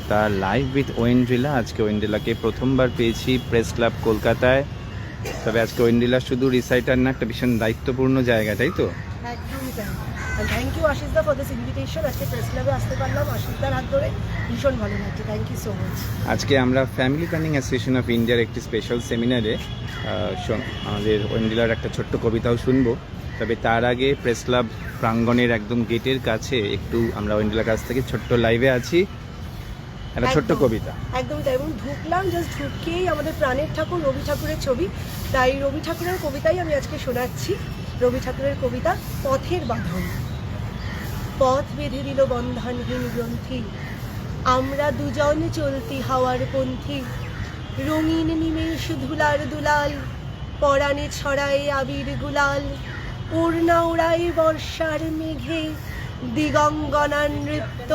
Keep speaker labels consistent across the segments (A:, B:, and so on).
A: Kolkata live with Oindrila আজকে ওয়েন্ড্রিলাকে প্রথমবার পেয়েছি প্রেস ক্লাব কলকাতায়। তবে আজকে ওয়েন্ড্রিলা শুধু রিসাইটার না একটা ভীষণ দায়িত্বপূর্ণ জায়গা তাই তো?
B: একদমই তাই। থ্যাংক ইউ আশিসদা ফর দিস ইনভিটেশন আজকে প্রেস ক্লাবে আসতে পারলাম আশিসদার হাত ধরে। ভীষণ ভালো লাগছে। থ্যাংক ইউ সো মাচ
A: আজকে আমরা ফ্যামিলি প্ল্যানিং অ্যাসোসিয়েশন অফ ইন্ডিয়ার একটি স্পেশাল সেমিনারে আমাদের ওয়েন্ডিলার একটা ছোট্ট কবিতাও শুনব। তবে তার আগে প্রেস ক্লাব প্রাঙ্গণের একদম গেটের কাছে একটু আমরা ওয়েন্ডিলার কাছ থেকে ছোট্ট লাইভে আছি। একটা ছোট্ট কবিতা।
B: একদমই তাই এবং ঢুকলাম জাস্ট ঢুকিয়েই আমাদের প্রাণের ঠাকুর রবি ঠাকুরের ছবি। তাই রবি ঠাকুরের কবিতাই আমি আজকে শোনাচ্ছি। রবি ঠাকুরের কবিতা পথের বাঁধন। পথ বেঁধে দিল বন্ধনহীন গ্রন্থি। আমরা দুজন চলতি হাওয়ার পন্থী। রঙিন নিমেষ ধুলার দুলাল পরাণে ছড়ায় আবির গুলাল। পূর্ণা উড়াই বর্ষার মেঘে দিগঙ্গনার নৃত্য।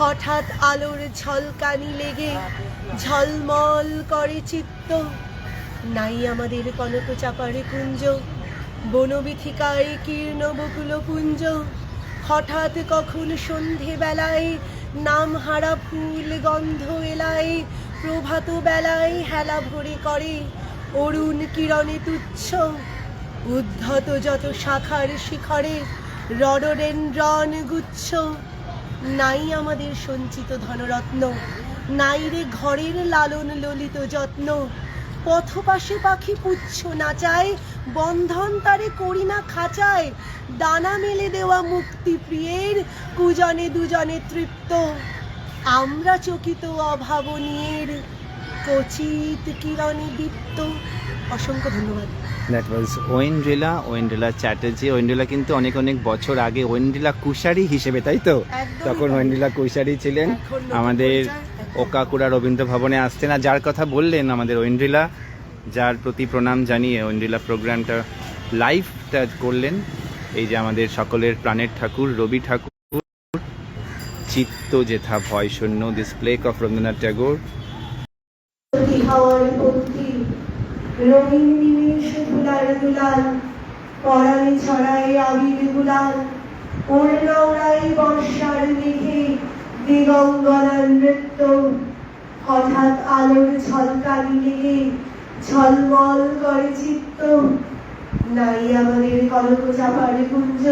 B: হঠাৎ আলোর ঝলকানি লেগে ঝলমল করে চিত্ত। নাই আমাদের কনক চাপার কুঞ্জ, বনবিথিকায় কীর্ণ বকুল পুঞ্জ। হঠাৎ কখন সন্ধে বেলায় নাম হারা ফুল গন্ধ এলায়, প্রভাত বেলায় হেলা ভরে করে অরুণ কিরণে তুচ্ছ। উদ্ধত যত শাখার শিখরে রডরেন্দ্রন গুচ্ছ। নাই আমাদের সঞ্চিত ধনরত্ন, নাই রে ঘরের লালন ললিত যত্ন। পথপাশে পাখি পুচ্ছ নাচায় বন্ধন তারে করি না খাঁচায়। দানা মেলে দেওয়া মুক্তি প্রিয়ের, কুজনে দুজনে তৃপ্ত। আমরা চকিত অভাবনীয়ের, কচিত কিরণে দীপ্ত। অসংখ্য ধন্যবাদ।
A: দ্যাট ওয়াজ ওয়েন্ড্রিলা ওয়েন্ড্রিলা চ্যাটার্জি ওয়েন্ড্রিলা কিন্তু অনেক অনেক বছর আগে ওয়েন্ড্রিলা কুশারি হিসেবে তাই তো? তখন। ওয়েন্ড্রিলা কুশারি ছিলেন। আমাদের। ওকাকুড়া রবীন্দ্র ভবনে আসতেন আর যার কথা বললেন আমাদের ওয়েন্ড্রিলা যার প্রতি প্রণাম জানিয়ে ওয়েন্ড্রিলা প্রোগ্রামটা লাইভটা করলেন। এই যে আমাদের সকলের প্রাণের ঠাকুর রবি ঠাকুর চিত্ত যেথা ভয় শূন্য this plaque of Rabindranath Tagore
B: রঙিন নিমেষ দুলার দুলাল, পরাণে ছড়ায় আবির গুলাল ওড়না ওড়াই বর্ষার মেঘে দিগঙ্গনার নৃত্য। হঠাৎ আলোর ঝলকানি লেগে ঝলমল করে চিত্ত। নাই আমাদের কলক চাপার কুঞ্জ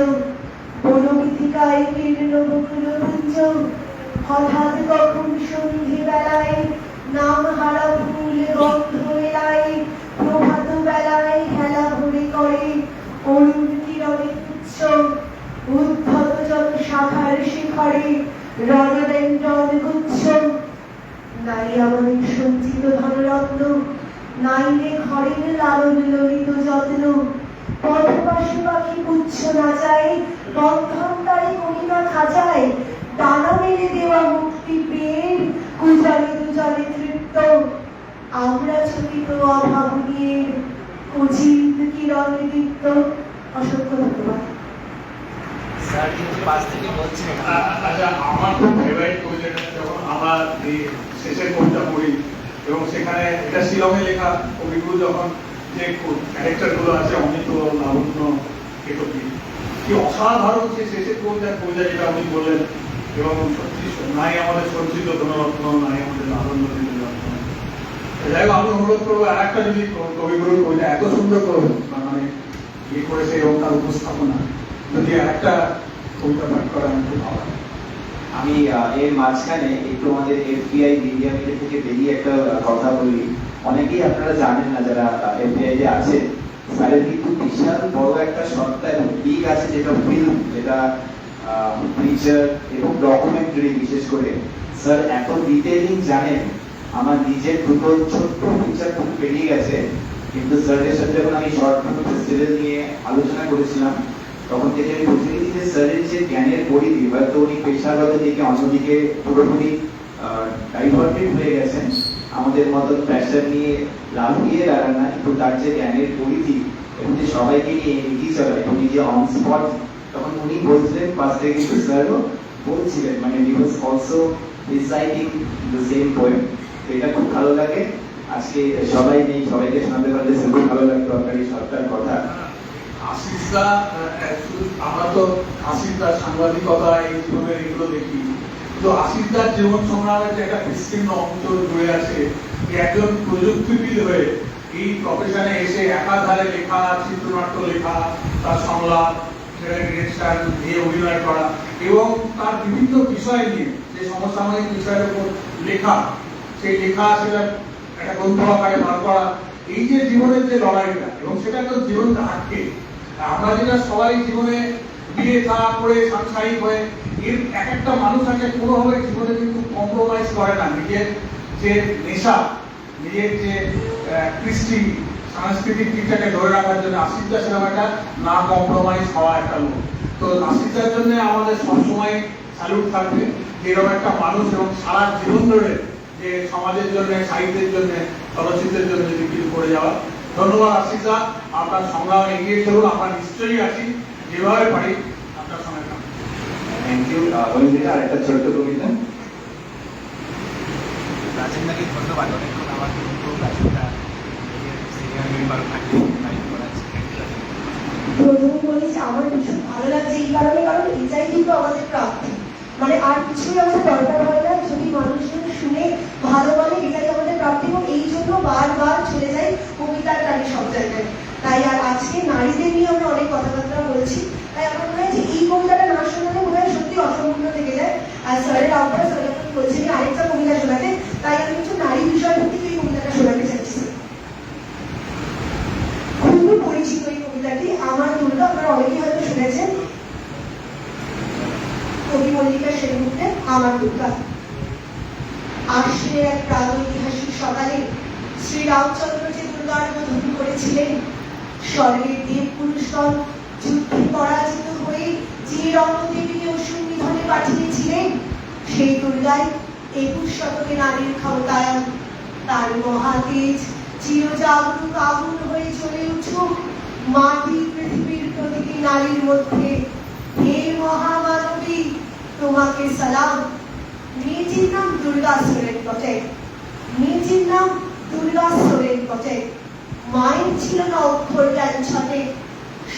B: বনবিথিকায় কীর্ণ বকুল কুঞ্জ হঠাৎ কখন সন্ধে বেলায় নাম হারা ফুল গন্ধ বেলায় হেলা ভরে করে অরুণ কিরণে তুচ্ছ উদ্ধত জন শাখার শিখরে রণদেন্দ্রন গুচ্ছ। নাই আমাদের সঞ্চিত ধনরত্ন, নাই রে ঘরের লালন ললিত যত্ন। পথপাশে পাখি পুচ্ছ না যায় বন্ধন তারে করিনা খাঁচায় দানা মেরে দেওয়া মুক্তি প্রিয়ের কুজলে দুজলে তৃপ্ত। আমরা ছুটিত অভাবনীয়ের কুচিত কিরণে দীপ্ত অসংখ্য ধন্যবাদ।
C: স্যার কিন্তু পাশ থেকে বলছেন।
D: আচ্ছা আমার খুব ফেভারিট কবিতাটা যখন আমরা শেষের কবিতা পড়ি এবং সেখানে এটা শিলংয়ে লেখা কবিগুলো যখন যে ক্যারেক্টারগুলো আছে অমিত লাবণ্য কেতকী কি অসাধারণ সে শেষের কবিতা যেটা আপনি বললেন এবং সত্যি নাই আমাদের সঞ্চিত ধনরত্ন নাই আমাদের লাবণ্য এত সুন্দর করে মানে ইয়ে উপস্থাপনা।
C: আমি এর মাঝখানে একটু আমাদের এফবিআই, মিডিয়া মিডিয়া থেকে বেরিয়ে একটা কথা বলি। অনেকেই আপনারা জানেন না যারা এফবিআই যে আছেন স্যারের কিন্তু বিশাল বড় একটা সত্তা এবং দিক আছে, যেটা ফিল্ম যেটা পিকচার এবং ডকুমেন্টারি বিশেষ করে। স্যার এত ডিটেইলিং জানেন আমার নিজের দুটো ছোট্ট পিকচার খুব বেরিয়ে গেছে, কিন্তু স্যারের সাথে যখন আমি শর্ট ফিল্ম ফেস্টিভ্যাল নিয়ে আলোচনা করেছিলাম, তখন থেকে আমি বুঝে গেছি যে স্যারের যে জ্ঞানের পরিধি হয়তো উনি পেশাগত দিকে, অন্যদিকে পুরোপুরি ডাইভার্টেড হয়ে গেছেন, আমাদের মতন প্যাশন নিয়ে লাফিয়ে দাঁড়ান না, কিন্তু তার যে জ্ঞানের পরিধি এবং যে সবাইকে নিয়ে এগিয়ে চলা, এবং নিজে অন স্পট তখন উনি বলছিলেন পাশ থেকে কিন্তু স্যারও বলছিলেন মানে he was also reciting the same poem এটা খুব ভালো লাগে। আজকে সবাই নেই সবাইকে শোনাতে পারলে খুব ভালো লাগতো আপনার এই সবটার কথা।
D: আশিসদা আহ, আমরা তো সাংবাদিকতা এগুলো দেখি। তো জীবন সংগ্রামের যে একটা বিস্তীর্ণ জুড়ে আছে একজন প্রযুক্তিবিদ হয়ে এই প্রফেশনে এসে একাধারে লেখা চিত্রনাট্য লেখা তার সংলাপ অভিনয় করা এবং তার বিভিন্ন বিষয় নিয়ে যে সমসাময়িক বিষয়ের উপর লেখা সেই লেখা সেটা একটা গ্রন্থ আকারে বার করা। এই যে জীবনের যে লড়াইটা, এবং সেটা তো জীবন থাকে আমরা যেটা সবাই জীবনে বিয়ে থা করে সাংসারিক হয়ে, এর এক একটা মানুষ আছে, কোনোভাবে জীবনে কিন্তু কম্প্রোমাইজ করে না। নিজের যে নেশা, নিজের যে কৃষ্টি, সাংস্কৃতিক দিকটাকে ধরে রাখার জন্য আশিসদা সেরকম একটা না কম্প্রোমাইজ হওয়া একটা লোক। তো আশিসদার জন্য আমাদের সবসময় স্যালুট থাকবে। এরকম একটা মানুষ এবং সারা জীবন ধরে যে সমাজের জন্য সাহিত্যের জন্য চলচ্চিত্রের জন্য যদি কিছু করে যাওয়া। ধন্যবাদ আশিসদা আপনার সংগ্রামে এগিয়ে চলুন আমরা নিশ্চয়ই আছি। যেভাবে পারি আপনার সঙ্গে
C: থ্যাংক ইউ আর একটা ছোট্ট কবিতা।
A: প্রাচীনদাকে ধন্যবাদ অনেকক্ষণ আমার কিন্তু প্রাচীনদা সিনিয়র মেম্বার থাকে লাইভ করাচ্ছে
B: প্রথমে বলি যে আমার ভীষণ ভালো লাগছে এই কারণে কারণ এটাই কিন্তু আমাদের প্রাপ্তি। মানে আর কিছুই আমাদের দরকার হয় না যদি মানুষজন শুনে ভালো বলে এটাই আমাদের প্রাপ্তি এবং এই জন্য বারবার চলে যাই কবিতার টানে সব জায়গায় তাই আর আজকে নারীদের নিয়ে আমরা অনেক কথাবার্তা বলছি তাই আমার মনে হয় যে এই কবিতাটা না শোনালে মনে হয় সত্যি অসম্পূর্ণ থেকে যায় আর স্যারের আহ্বান স্যার যখন বলছেন যে আরেকটা কবিতা শোনাতে তাই আমি একটু নারী বিষয় ভিত্তিক এই কবিতাটা শোনাতে চাইছি খুবই পরিচিত এই কবিতাটি আমার দুর্গা আপনারা অনেকেই হয়তো শুনেছেন কবি মল্লিকা প্রাগৈতিহাসিক সকালে শ্রীরামচন্দ্র যে দুর্গার বোধন করেছিলেন। স্বর্গের দেব পুরুষগণ যুদ্ধে পরাজিত হয়ে যে রণদেবীকে অসুর নিধনে পাঠিয়েছিলেন, সেই দুর্গাই একুশ শতকে নারীর ক্ষমতায়ন তার মহাতেজ চিরজাগরুক আগুন হয়ে চলে উঠুক। মাটি পৃথিবীর প্রতিটি নারীর মধ্যে হে মহামানবী তোমাকে সালাম। মেয়েটির নাম দুর্গা সোরেন বটে মেয়েটির নাম দুর্গা সোরেন মায়ের ছিল না অক্ষর ছটে।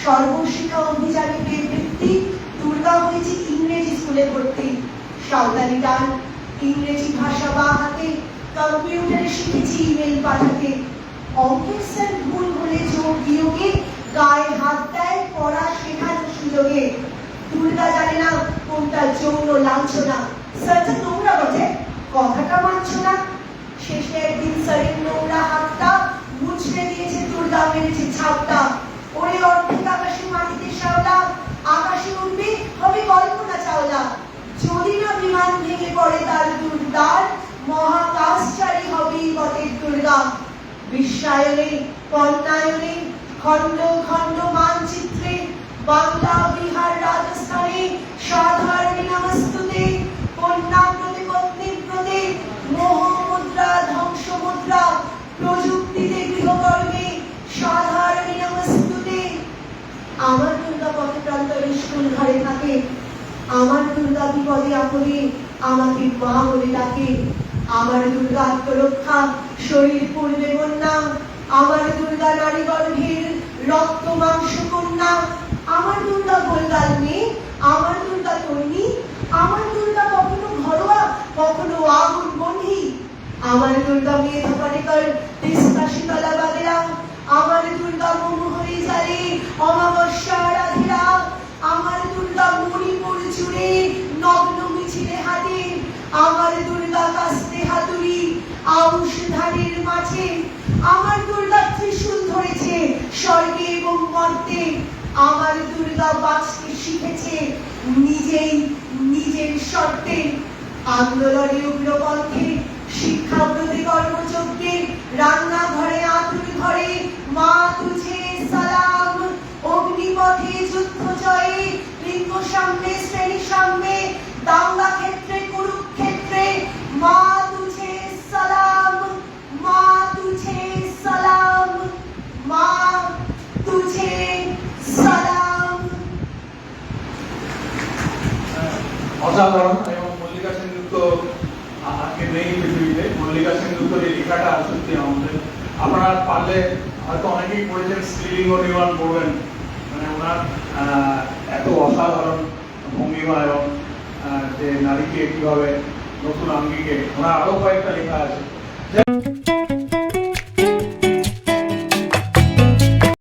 B: সর্বশিক্ষা অভিযানে বৃত্তি দুর্গা হয়েছে ইংরেজি স্কুলে ভর্তি। সাঁওতালি গান, ইংরেজি ভাষা বা হাতে কম্পিউটারে শিখেছি ইমেল পাঠাতে। অঙ্কের স্যার ভুল হলে যোগ বিয়োগে, গায়ে হাত দেয় পড়া শেখানোর সুযোগে। দুর্গা জানে না কোনটা যৌন লাঞ্ছনা। স্যারটা নোংরা বটে? কথাটা মানছ না? শেষে একদিন স্যারের নোংরা হাতটা মুছড়ে দিয়েছে দুর্গা মেরেছে ছাপটা। ওরে অর্ধেক আকাশে মাটিতে শ্যাওলা, আকাশে উঠবে, হবে কল্পনা চাওলা। যদি না বিমান ভেঙে পড়ে তার দুর্দার মহাকাশচারী হবেই বটের দুর্গা বিশ্বায়নে কন্যায়নে খণ্ড খণ্ড মানচিত্রে বাংলা, বিহার, রাজস্থানে ঘরে থাকে, আমার দুর্গা বিপদে আপদে আমাকে মা বলে ডাকে আমার দুর্গা আত্মরক্ষা শরীর পূর্বে বন্যা আমার দুর্গা নারী গর্ভের রক্ত মাংস কন্যা। আমার দুর্গা গোলগাল মেয়ে আমার দুর্গা তন্নি আমার দুর্গা কখনো ঘরোয়া, কখনো আগুন বন্ধি আমার দুর্গা মেয়ে ধপানিকর তিস্তা স্বর্গে এবং মর্তে আমার দুর্গা বাঁচতে শিখেছে নিজেই নিজের শর্তে। আন্দোলনে উগ্রপন্থে, শিক্ষাব্রতে কর্মযজ্ঞে, রান্নাঘরে আতুর ঘরে মা তুঝে সালাম। অগ্নিপথে যুদ্ধ জয়ে, লিঙ্গ সামনে শ্রেণি সামনে
D: এই লেখাটা সত্যি আমাদের আপনারা পারলে হয়তো অনেকেই পড়েছেন স্ত্রীলিঙ্গ নির্মাণ করবেন। মানে ওনার এত অসাধারণ ভঙ্গিমা এবং যে নারীকে কীভাবে নতুন আঙ্গিকে ওনার আরও কয়েকটা লেখা আছে।